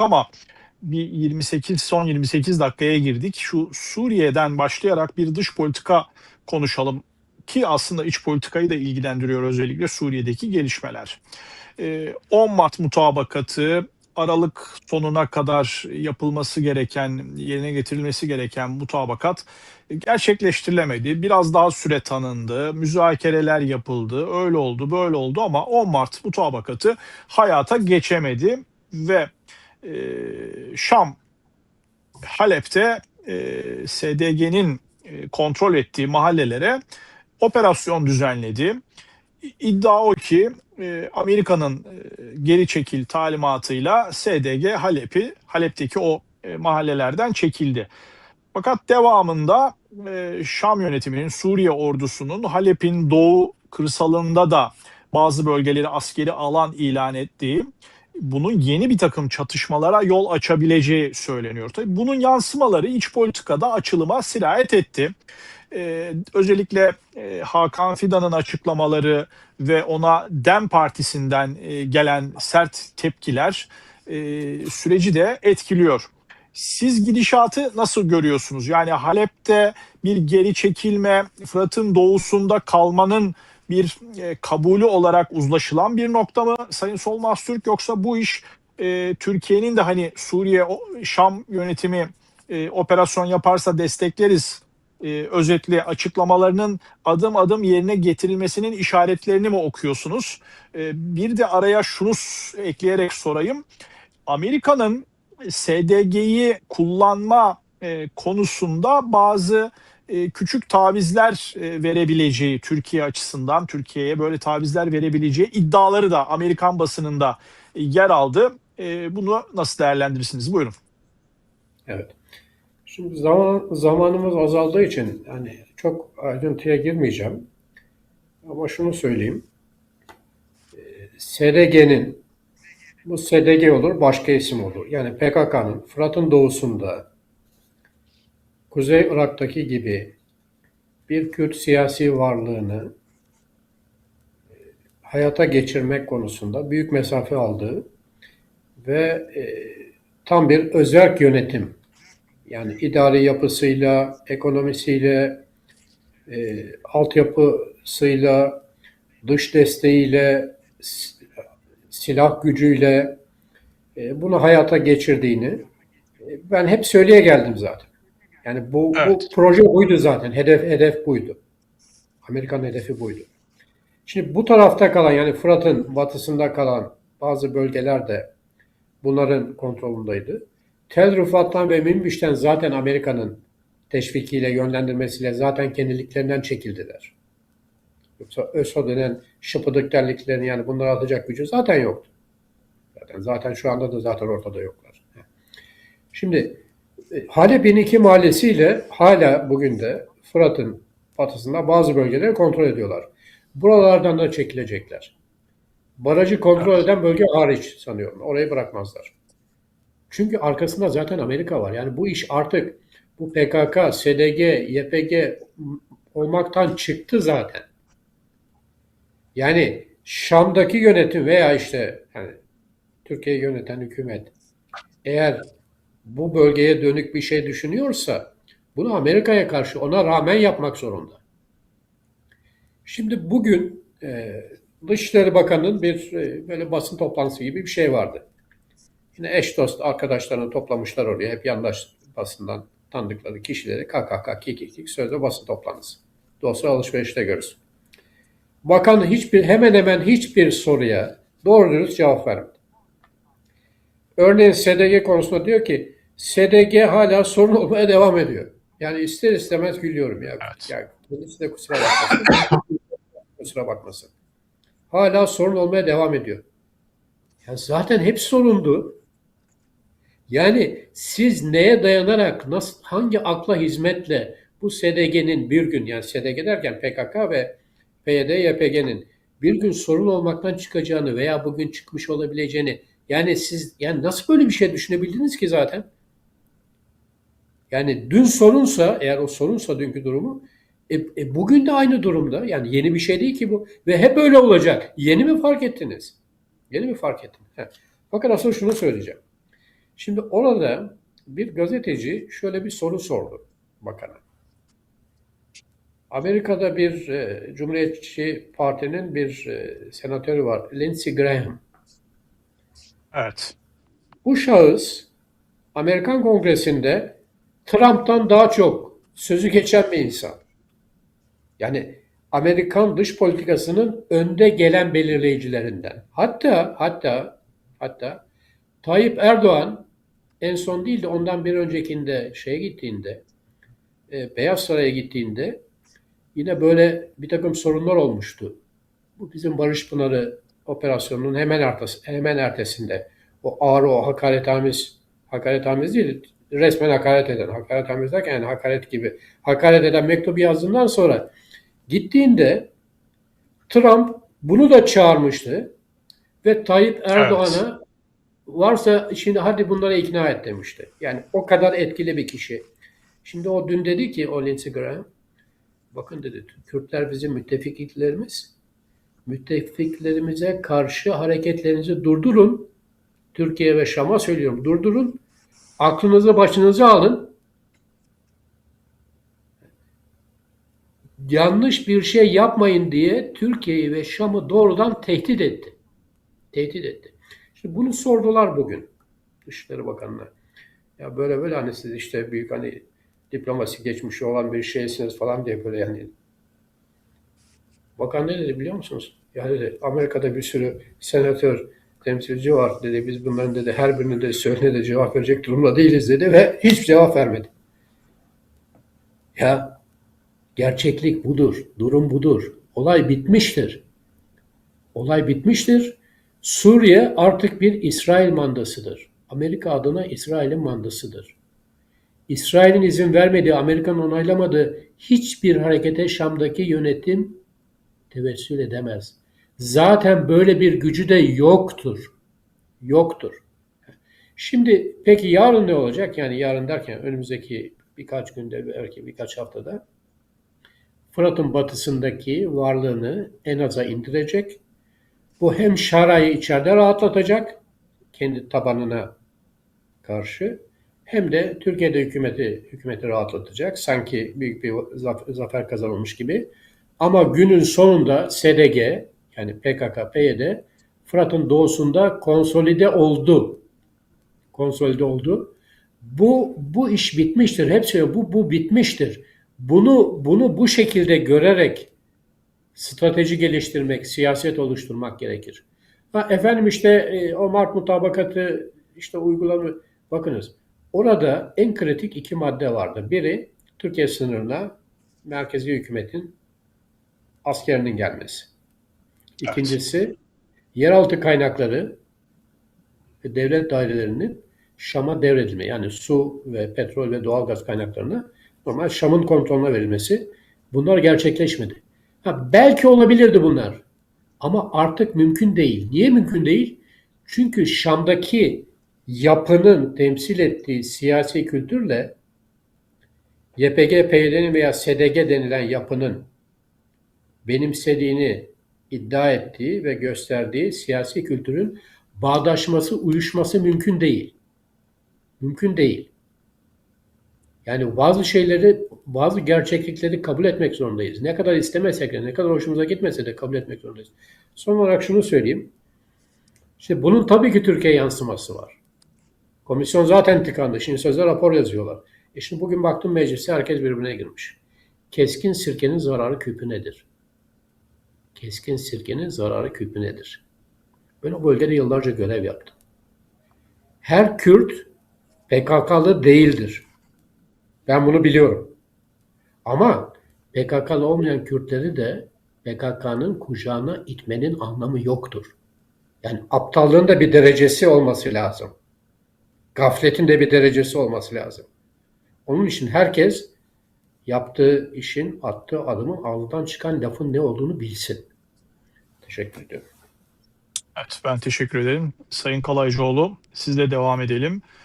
ama bir 28 son 28 dakikaya girdik. Şu Suriye'den başlayarak bir dış politika konuşalım ki aslında iç politikayı da ilgilendiriyor özellikle Suriye'deki gelişmeler. Ee, 10 Mart mutabakatı Aralık sonuna kadar yapılması gereken, yerine getirilmesi gereken mutabakat gerçekleştirilemedi. Biraz daha süre tanındı, müzakereler yapıldı, öyle oldu, böyle oldu ama 10 Mart mutabakatı hayata geçemedi ve e, Şam, Halep'te e, SDG'nin e, kontrol ettiği mahallelere operasyon düzenledi. İddia o ki e, Amerika'nın e, geri çekil talimatıyla SDG Halep'i Halep'teki o e, mahallelerden çekildi. Fakat devamında e, Şam yönetiminin Suriye ordusunun Halep'in doğu kırsalında da bazı bölgeleri askeri alan ilan ettiği bunun yeni bir takım çatışmalara yol açabileceği söyleniyor. Tabii bunun yansımaları iç politikada açılıma sirayet etti. Ee, özellikle e, Hakan Fidan'ın açıklamaları ve ona DEM Partisi'nden e, gelen sert tepkiler e, süreci de etkiliyor. Siz gidişatı nasıl görüyorsunuz? Yani Halep'te bir geri çekilme, Fırat'ın doğusunda kalmanın bir e, kabulü olarak uzlaşılan bir nokta mı Sayın Solmaz Türk yoksa bu iş e, Türkiye'nin de hani Suriye Şam yönetimi e, operasyon yaparsa destekleriz e, özetli açıklamalarının adım adım yerine getirilmesinin işaretlerini mi okuyorsunuz? E, bir de araya şunu ekleyerek sorayım. Amerika'nın SDG'yi kullanma e, konusunda bazı e, küçük tavizler e, verebileceği Türkiye açısından Türkiye'ye böyle tavizler verebileceği iddiaları da Amerikan basınında e, yer aldı. Bunu nasıl değerlendirirsiniz? Buyurun. Evet. Şimdi zaman, zamanımız azaldığı için hani çok ayrıntıya girmeyeceğim. Ama şunu söyleyeyim. SDG'nin bu SDG olur, başka isim olur. Yani PKK'nın Fırat'ın doğusunda Kuzey Irak'taki gibi bir Kürt siyasi varlığını e, hayata geçirmek konusunda büyük mesafe aldığı ve e, tam bir özerk yönetim yani idari yapısıyla, ekonomisiyle, e, altyapısıyla, dış desteğiyle, silah gücüyle e, bunu hayata geçirdiğini e, ben hep söyleye geldim zaten. Yani bu, bu Evet. proje buydu zaten. Hedef hedef buydu. Amerikan hedefi buydu. Şimdi bu tarafta kalan yani Fırat'ın batısında kalan bazı bölgeler de bunların kontrolündeydi. Tel Rıfat'tan ve Minbiş'ten zaten Amerika'nın teşvikiyle, yönlendirmesiyle zaten kendiliklerinden çekildiler. Yoksa ÖSO denen şıpıdık derdiklerini yani bunları atacak gücü zaten yoktu. Zaten, zaten şu anda da zaten ortada yoklar. Şimdi e, Halep'in iki mahallesiyle hala bugün de Fırat'ın batısında bazı bölgeleri kontrol ediyorlar. Buralardan da çekilecekler. Barajı kontrol eden bölge hariç sanıyorum. Orayı bırakmazlar. Çünkü arkasında zaten Amerika var. Yani bu iş artık bu PKK, SDG, YPG olmaktan çıktı zaten. Yani Şam'daki yönetim veya işte yani Türkiye'yi yöneten hükümet eğer bu bölgeye dönük bir şey düşünüyorsa bunu Amerika'ya karşı ona rağmen yapmak zorunda. Şimdi bugün e, Dışişleri Bakanı'nın bir e, böyle basın toplantısı gibi bir şey vardı. Yine eş dost arkadaşlarını toplamışlar oraya. Hep yandaş basından tanıdıkları kişileri KKK, KKK sözde basın toplantısı. Dosya alışverişte görürsün. Bakan hiçbir hemen hemen hiçbir soruya doğru dürüst cevap vermedi. Örneğin SDG konusunda diyor ki SDG hala sorun olmaya devam ediyor. Yani ister istemez gülüyorum ya. Evet. Ya kendisi de kusura bakmasın. kusura bakmasın. Hala sorun olmaya devam ediyor. Ya zaten hep sorundu. Yani siz neye dayanarak, nasıl, hangi akla hizmetle bu SDG'nin bir gün, yani SDG derken PKK ve PYD, YPG'nin bir gün sorun olmaktan çıkacağını veya bugün çıkmış olabileceğini, yani siz, yani nasıl böyle bir şey düşünebildiniz ki zaten? Yani dün sorunsa, eğer o sorunsa dünkü durumu, e, e, bugün de aynı durumda. Yani yeni bir şey değil ki bu. Ve hep öyle olacak. Yeni mi fark ettiniz? Yeni mi fark ettiniz? Heh. Fakat asıl şunu söyleyeceğim. Şimdi orada bir gazeteci şöyle bir soru sordu bakana. Amerika'da bir e, Cumhuriyetçi Parti'nin bir e, senatörü var, Lindsey Graham. Evet. Bu şahıs Amerikan Kongresi'nde Trump'tan daha çok sözü geçen bir insan. Yani Amerikan dış politikasının önde gelen belirleyicilerinden. Hatta hatta hatta Tayyip Erdoğan en son değil de ondan bir öncekinde şeye gittiğinde e, Beyaz Saray'a gittiğinde yine böyle bir takım sorunlar olmuştu. Bu bizim Barış Pınarı operasyonunun hemen ertesi, hemen ertesinde o ağır o hakaretamiz hakaretamiz değil resmen hakaret eden hakaretamiz derken yani hakaret gibi hakaret eden mektubu yazdığından sonra gittiğinde Trump bunu da çağırmıştı ve Tayyip Erdoğan'a varsa şimdi hadi bunları ikna et demişti. Yani o kadar etkili bir kişi. Şimdi o dün dedi ki o Lindsey Graham bakın dedi Kürtler bizim müttefiklerimiz. Müttefiklerimize karşı hareketlerinizi durdurun. Türkiye ve Şam'a söylüyorum durdurun. Aklınızı başınıza alın. Yanlış bir şey yapmayın diye Türkiye'yi ve Şam'ı doğrudan tehdit etti. Tehdit etti. Şimdi bunu sordular bugün Dışişleri Bakanı'na. Ya böyle böyle hani siz işte büyük hani diplomasi geçmişi olan bir şeysiniz falan diye böyle yani. Bakan ne dedi biliyor musunuz? Ya dedi Amerika'da bir sürü senatör, temsilci var dedi. Biz bunların dedi her birine de söyle de cevap verecek durumda değiliz dedi ve hiç cevap vermedi. Ya gerçeklik budur. Durum budur. Olay bitmiştir. Olay bitmiştir. Suriye artık bir İsrail mandasıdır. Amerika adına İsrail'in mandasıdır. İsrail'in izin vermediği, Amerika'nın onaylamadığı hiçbir harekete Şam'daki yönetim tevessül edemez. Zaten böyle bir gücü de yoktur. Yoktur. Şimdi peki yarın ne olacak? Yani yarın derken önümüzdeki birkaç günde belki birkaç haftada Fırat'ın batısındaki varlığını en aza indirecek. Bu hem Şara'yı içeride rahatlatacak kendi tabanına karşı hem de Türkiye'de hükümeti hükümeti rahatlatacak. Sanki büyük bir zafer kazanılmış gibi. Ama günün sonunda SDG yani PKK, PYD Fırat'ın doğusunda konsolide oldu. Konsolide oldu. Bu bu iş bitmiştir. Hep söylüyor bu bu bitmiştir. Bunu bunu bu şekilde görerek strateji geliştirmek, siyaset oluşturmak gerekir. Ha, efendim işte e, o Mart mutabakatı işte uygulama bakınız. Orada en kritik iki madde vardı. Biri Türkiye sınırına merkezi hükümetin askerinin gelmesi. İkincisi evet. yeraltı kaynakları ve devlet dairelerinin Şam'a devredilme. Yani su ve petrol ve doğalgaz kaynaklarına normal Şam'ın kontrolüne verilmesi. Bunlar gerçekleşmedi. Ha, belki olabilirdi bunlar. Ama artık mümkün değil. Niye mümkün değil? Çünkü Şam'daki yapının temsil ettiği siyasi kültürle YPG, PYD'nin veya SDG denilen yapının benimsediğini iddia ettiği ve gösterdiği siyasi kültürün bağdaşması, uyuşması mümkün değil. Mümkün değil. Yani bazı şeyleri, bazı gerçeklikleri kabul etmek zorundayız. Ne kadar istemesek de, ne kadar hoşumuza gitmese de kabul etmek zorundayız. Son olarak şunu söyleyeyim. İşte bunun tabii ki Türkiye yansıması var. Komisyon zaten tıkandı. Şimdi sözde rapor yazıyorlar. E şimdi bugün baktım meclise herkes birbirine girmiş. Keskin sirkenin zararı küpü nedir? Keskin sirkenin zararı küpü nedir? Ben o bölgede yıllarca görev yaptım. Her Kürt PKK'lı değildir. Ben bunu biliyorum. Ama PKK'lı olmayan Kürtleri de PKK'nın kucağına itmenin anlamı yoktur. Yani aptallığın da bir derecesi olması lazım. Gafletin de bir derecesi olması lazım. Onun için herkes yaptığı işin, attığı adımın ağzından çıkan lafın ne olduğunu bilsin. Teşekkür ediyorum. Evet ben teşekkür ederim. Sayın Kalaycıoğlu sizle devam edelim.